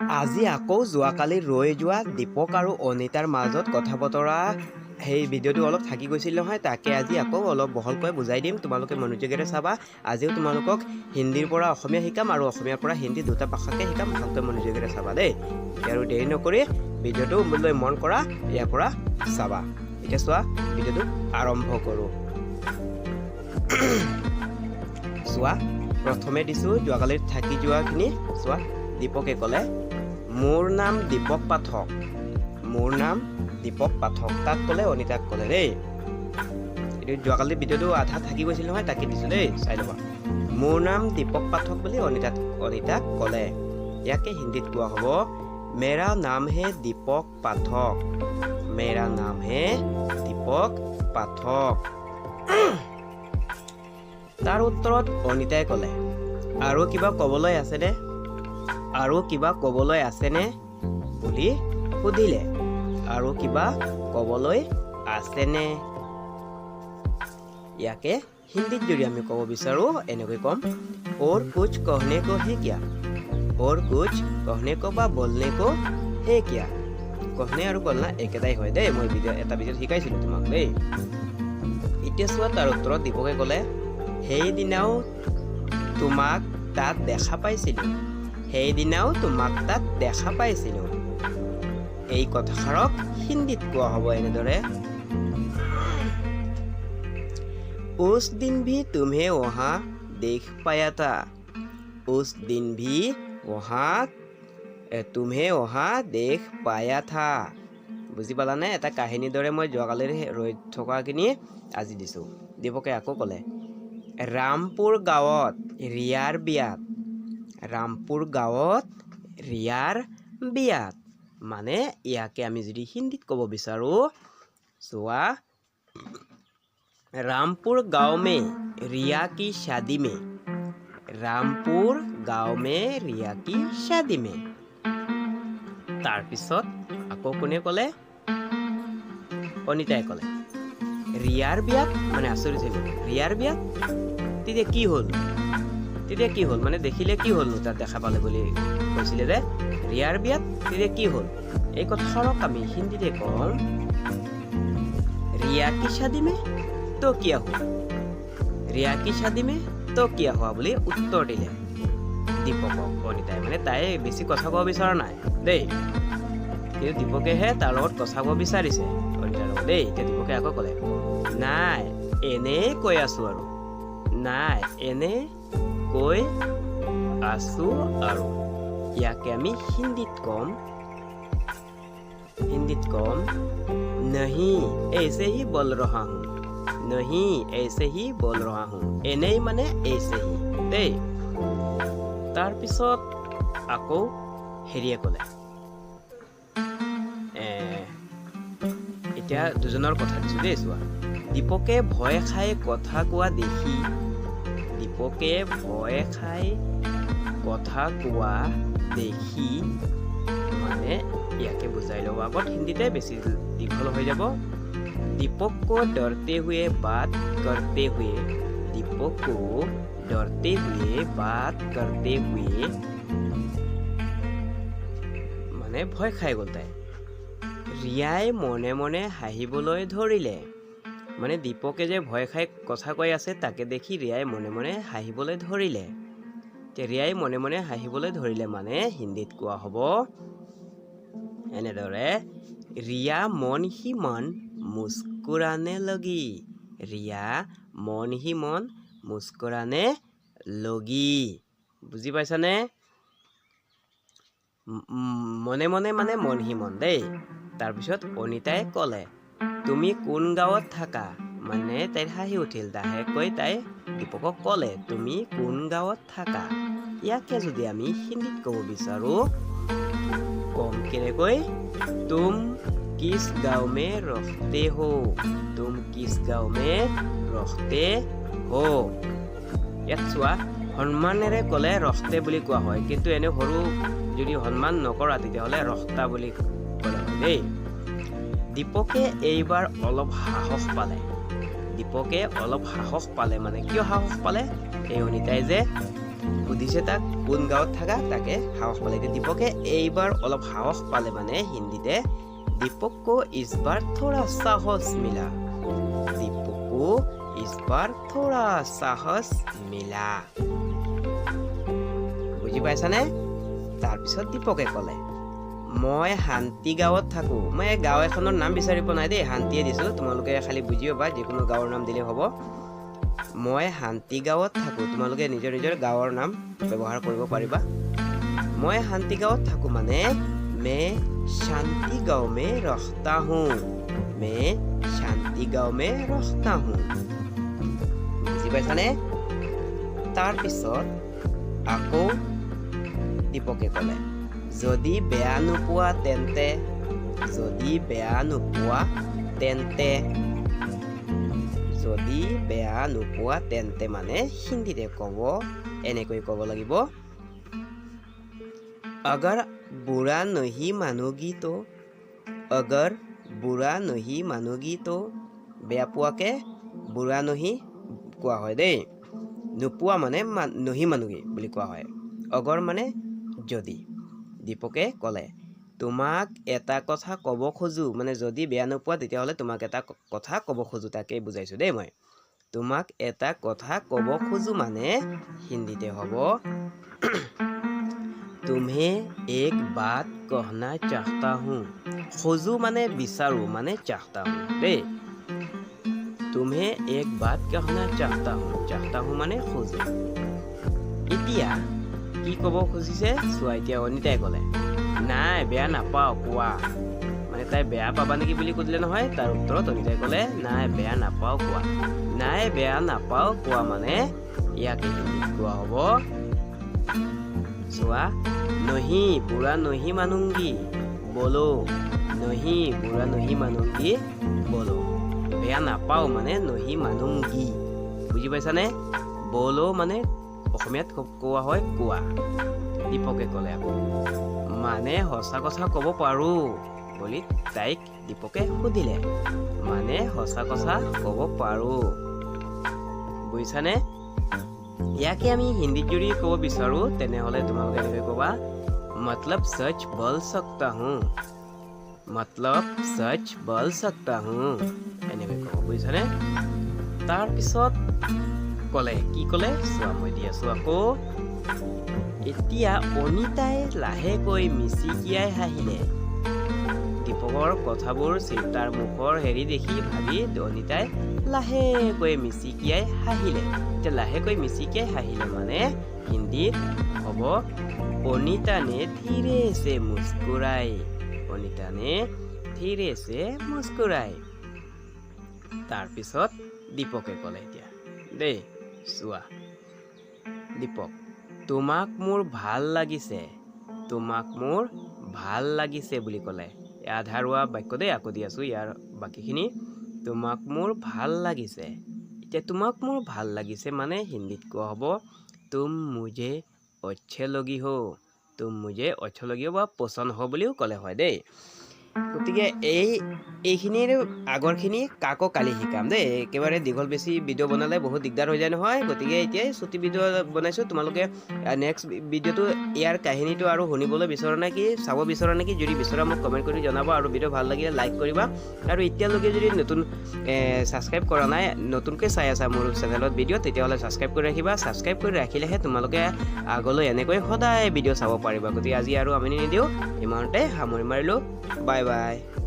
আজি আকৌ যোৱাকালি ৰৈ যোৱা দীপক আৰু অনিতাৰ মাজত কথা বতৰা। সেই ভিডিঅ'টো অলপ থাকি গৈছিল নহয় তাকে আজি আকৌ অলপ বহলকৈ বুজাই দিম। তোমালোকে মনোযোগেৰে চাবা। আজিও তোমালোকক হিন্দীৰ পৰা অসমীয়া শিকাম আৰু অসমীয়াৰ পৰা হিন্দী দুটা ভাষাকে শিকাম। ভালকৈ মনোযোগেৰে চাবা দেই। আৰু দেৰি নকৰি ভিডিঅ'টো লৈ মন কৰা ইয়াৰ পৰা চাবা। এতিয়া চোৱা ভিডিঅ'টো আৰম্ভ কৰোঁ। চোৱা প্ৰথমে দিছোঁ যোৱাকালিত থাকি যোৱাখিনি। চোৱা দীপকে ক'লে। মোৰ নাম দীপক পাঠক। মোৰ নাম দীপক পাঠক। তাক ক'লে অনিতাক ক'লে, দেই, এইটো যোৱাকালি ভিডিঅ'টো আধা থাকি গৈছিল নহয়, তাকে দিছোঁ দেই, চাই ল'বা। মোৰ নাম দীপক পাঠক বুলি অনিতাক অনিতাক ক'লে। ইয়াকে হিন্দীত কোৱা হ'ব, মেৰা নাম হে দীপক পাঠক। মেৰা নাম হে দীপক পাঠক। তাৰ উত্তৰত অনিতাই ক'লে, আৰু কিবা ক'বলৈ আছেনে আৰু কিবা ক'বলৈ আছেনে? বুলি সুধিলে। আৰু কিবা ক'বলৈ আছেনে? ইয়াকে হিন্দীত যদি আমি ক'ব বিচাৰোঁ, এনেকৈ ক'ম। অ'ৰ কোচ কহনে কো হে কিয়া? অ'ৰ কোচ কহনে কো বা বলনে কো হে কিয়া? কহনে আৰু কলনা একেটাই হয় দেই। মই ভিডিঅ' এটা ভিডিঅ'ত শিকাইছিলোঁ তোমাক দেই। এতিয়া চোৱা, তাৰ উত্তৰত দিবগৈ ক'লে, সেইদিনাও তোমাক তাত দেখা পাইছিলোঁ। সেইদিনাও তোমাক তাত দেখা পাইছিলোঁ। এই কথাষাৰক হিন্দীত কোৱা হ'ব এনেদৰে। উচ দিন ভি তুমহে অহা দেখ পাই উচ দিন ভি অহা তুমহে অহা দেশ পায়া থা বুজি পালানে? এটা কাহিনীৰ দৰে মই যোৱাকালিৰ ৰৈ থকাখিনি আজি দিছোঁ। দীপকে আকৌ ক'লে, ৰামপুৰ গাঁৱত ৰিয়াৰ বিয়াত ৰামপুৰ গাঁৱত ৰিয়াৰ বিয়াত মানে ইয়াকে আমি যদি হিন্দীত ক'ব বিচাৰোঁ চোৱা रामपुर गांव में रिया की शादी में रामपुर गांव में रिया की शादी में তাৰপিছত আকৌ কোনে ক'লে অনিতাই ক'লে ৰিয়াৰ বিয়াত মানে আচৰিত হৈ গ'ল ৰিয়াৰ বিয়াত তেতিয়া কি হ'ল তেতিয়া কি হ'ল? মানে দেখিলে কি হ'লনো তাত দেখা পালে বুলি কৈছিলে যে, ৰিয়াৰ বিয়াত তেতিয়া কি হ'ল? এই কথাষাৰক আমি হিন্দীতে ক'ম ৰিয়া কি শাদী মে? তো কিয়া হুৱা? ৰিয়া কি শাদী মে? তো কিয়া হোৱা? বুলি উত্তৰ দিলে দীপকক অনিতাই মানে তাই বেছি কথা ক'ব বিচৰা নাই দেই। কিন্তু দীপকেহে তাৰ লগত কথা ক'ব বিচাৰিছে অনিতাৰ লগত। দেই, এতিয়া দীপকে আকৌ ক'লে, নাই, এনেই কৈ আছোঁ আৰু। নাই এনে কৈ আছো আৰু ইয়াকে আমি হিন্দীত কম হিন্দীত কম নহি এইছে হি বল ৰহা হওঁ নহি এইছে হি বল ৰহা হওঁ এনেই মানে এইছে হি দেই তাৰপিছত আকৌ হেৰিয়ে ক'লে এতিয়া দুজনৰ কথা দিছোঁ দেই চোৱা দীপকে ভয় খাই কথা কোৱা দেখি দীপকে ভয় খাই কথা কোৱা দেখি মানে ইয়াকে বুজাই ল'ব। আগত হিন্দীতে বেছি দীঘল হৈ যাব। দীপক কো ডৰতে হুৱে বাত কৰতে হুৱে দীপক কো ডৰতে হুৱে বাত কৰতে হুৱে মানে ভয় খাই গ'ল তাই। ৰিয়াই মনে মনে হাঁহিবলৈ ধৰিলে। মানে দীপকে যে ভয় খাই কথা কৈ আছে তাকে দেখি ৰিয়াই মনে মনে হাঁহিবলৈ ধৰিলে। ৰিয়াই মনে মনে হাঁহিবলৈ ধৰিলে মানে হিন্দীত কোৱা হ'ব এনেদৰে ৰিয়া মন হি মন মুস্কুৰানে লগি ৰিয়া মন হি মন মুস্কুৰানে লগি। বুজি পাইছানে? মনে মনে মানে মন হি মন দেই। তাৰপিছত অনিতাই ক'লে তুমি কোন গাঁৱত থাকা? মানে তাইৰ হাঁহি উঠিল দাহেকৈ তাই দীপকক ক'লে তুমি কোন গাঁৱত থাকা? ইয়াকে যদি আমি হিন্দীত ক'ব বিচাৰোঁ কম কেনেকৈ? তুম কিচ গাঁও মে ৰখতে হৌ তুম কিছ গাঁও মে ৰখতে হৌ। ইয়াত চোৱা সন্মানেৰে ক'লে ৰখতে বুলি কোৱা হয় কিন্তু এনে সৰু যদি সন্মান নকৰা তেতিয়াহ'লে ৰখতা বুলি ক'লে হয় দেই। দীপকে এইবাৰ অলপ সাহস পালে। দীপকে অলপ সাহস পালে। মানে কিয় সাহস পালে? এই অনিতাই যে সুধিছে তাক কোন গাঁৱত থাকা, তাকে সাহস পালে। এতিয়া দীপকে এইবাৰ অলপ সাহস পালে মানে হিন্দীতে, দীপকো ইছবাৰ থোৰা সাহস মিলা। দীপকো ইছবাৰ থোৰা সাহস মিলা। বুজি পাইছানে? তাৰপিছত দীপকে ক'লে। মই শান্তি গাঁৱত থাকোঁ। মই এই গাঁও এখনৰ নাম বিচাৰি পোৱা নাই দেই শান্তিয়ে দিছোঁ তোমালোকে খালি বুজি পাবা যিকোনো গাঁৱৰ নাম দিলেই হ'ব। মই শান্তি গাঁৱত থাকোঁ। তোমালোকে নিজৰ নিজৰ গাঁৱৰ নাম ব্যৱহাৰ কৰিব পাৰিবা। মই শান্তি গাঁৱত থাকোঁ মানে মে শান্তি গাঁও মে ৰখতা হওঁ মে শান্তি গাঁও মে ৰখতা হওঁ বুজি পাইছানে? তাৰপিছত আকৌ দীপকে ক'লে। যদি বেয়া নোপোৱা তেন্তে যদি বেয়া নোপোৱা তেন্তে যদি বেয়া নোপোৱা তেন্তে মানে হিন্দীতে ক'ব এনেকৈ ক'ব লাগিব अगर बुरा नहीं मानोगी तो अगर বুঢ়া নহি মানোগী তো বেয়া পোৱাকে বুঢ়া নহি কোৱা হয় দেই নোপোৱা মানে মান নহি মানোগী বুলি কোৱা হয় অগৰ মানে যদি দীপকে ক'লে তোমাক এটা কথা ক'ব খোজোঁ মানে যদি বেয়া নোপোৱা তেতিয়াহ'লে তোমাক এটা কথা ক'ব খোজোঁ তাকেই বুজাইছোঁ দেই মই। তোমাক এটা কথা ক'ব খোজোঁ মানে হিন্দীতে হ'ব তুমি এক বাট কহনা চাহতা হওঁ খোজোঁ মানে বিচাৰোঁ মানে চাহতা হওঁ দেই। তুমি এক বাট কহনা চাহতা হওঁ চাহতা হওঁ মানে খোজোঁ। এতিয়া কি ক'ব খুজিছে? চোৱা, এতিয়া অনিতাই ক'লে, নাই, বেয়া নাপাওঁ, কোৱা। মানে তাই বেয়া পাবা নেকি বুলি সুধিলে নহয়, তাৰ উত্তৰত অনিতাই ক'লে, নাই, বেয়া নাপাওঁ, কোৱা। নাই, বেয়া নাপাওঁ, কোৱা মানে ইয়াকে কোৱা হ'ব? চোৱা, নহি, বুঢ়া নহি মানুংগী, বলো। নহি, বুঢ়া নহি মানুংগী, বলো। বেয়া নাপাওঁ মানে নহি মানুংগী। বুজি পাইছানে? বলো মানে অসমীয়াত কোৱা হয় কোৱা দীপকে ক'লে আকৌ মানে সঁচা কথা ক'ব পাৰোঁ বুলি তাইক দীপকে সুধিলে মানে সঁচা কথা ক'ব পাৰোঁ বুজিছানে ইয়াকে আমি হিন্দীত যদি ক'ব বিচাৰোঁ তেনেহ'লে তোমালোকে এনেকৈ ক'বা মতলব সচ বল চকতা হু মতলব সচ বল চকতা হু এনেকৈ ক'ব বুজিছানে তাৰপিছত ক'লে কি ক'লে চোৱা মই দি আছোঁ আকৌ এতিয়া অনিতাই লাহেকৈ মিচিকিয়াই হাঁহিলে দীপকৰ কথাবোৰ চিন্তাৰ মুখৰ হেৰি দেখি ভাবি অনিতাই লাহেকৈ মিচিকিয়াই হাঁহিলে এতিয়া লাহেকৈ মিচিকিয়াই হাঁহিলে মানে হিন্দীত হ'ব অনিতানে ধীৰে চে মুস্কুৰাই অনিতানে ধীৰে চে মুস্কুৰাই তাৰপিছত দীপকে ক'লে এতিয়া দেই চোৱা। দীপক তোমাক মোৰ ভাল লাগিছে। তোমাক মোৰ ভাল লাগিছে বুলি ক'লে। আধাৰুৱা বাক্য দেই আকৌ দি আছোঁ ইয়াৰ বাকীখিনি। তোমাক মোৰ ভাল লাগিছে। এতিয়া তোমাক মোৰ ভাল লাগিছে মানে হিন্দীত কোৱা হ'ব তুম মুজে অচ্ছে লগি হো। তুম মুজে অচ্ছে লগি হো বা পচন্দ হ বুলিও ক'লে হয় দেই। গতিকে এই এইখিনিৰ আগৰখিনি কাকো কালি শিকাম দেই। একেবাৰে দীঘল বেছি ভিডিঅ' বনালে বহুত দিগদাৰ হৈ যায় নহয়। গতিকে এতিয়াই চুটি ভিডিঅ' বনাইছোঁ। তোমালোকে নেক্সট ভিডিঅ'টো ইয়াৰ কাহিনীটো আৰু শুনিবলৈ বিচৰা নেকি চাব বিচৰা নেকি যদি বিচৰা মোক কমেণ্ট কৰি জনাবা আৰু ভিডিঅ' ভালো লাগিলে লাইক কৰিবা। আৰু এতিয়ালৈকে যদি নতুন ছাবস্ক্ৰাইব কৰা নাই, নতুনকৈ চাই আছা মোৰ চেনেলত ভিডিঅ' তেতিয়াহ'লে ছাবস্ক্ৰাইব কৰি ৰাখিবা। ছাবস্ক্ৰাইব কৰি ৰাখিলেহে তোমালোকে আগলৈ এনেকৈ সদায় ভিডিঅ' চাব পাৰিবা। গতিকে আজি আৰু আমি নিদিওঁ ইমানতে সামৰি মাৰিলোঁ। By bye bye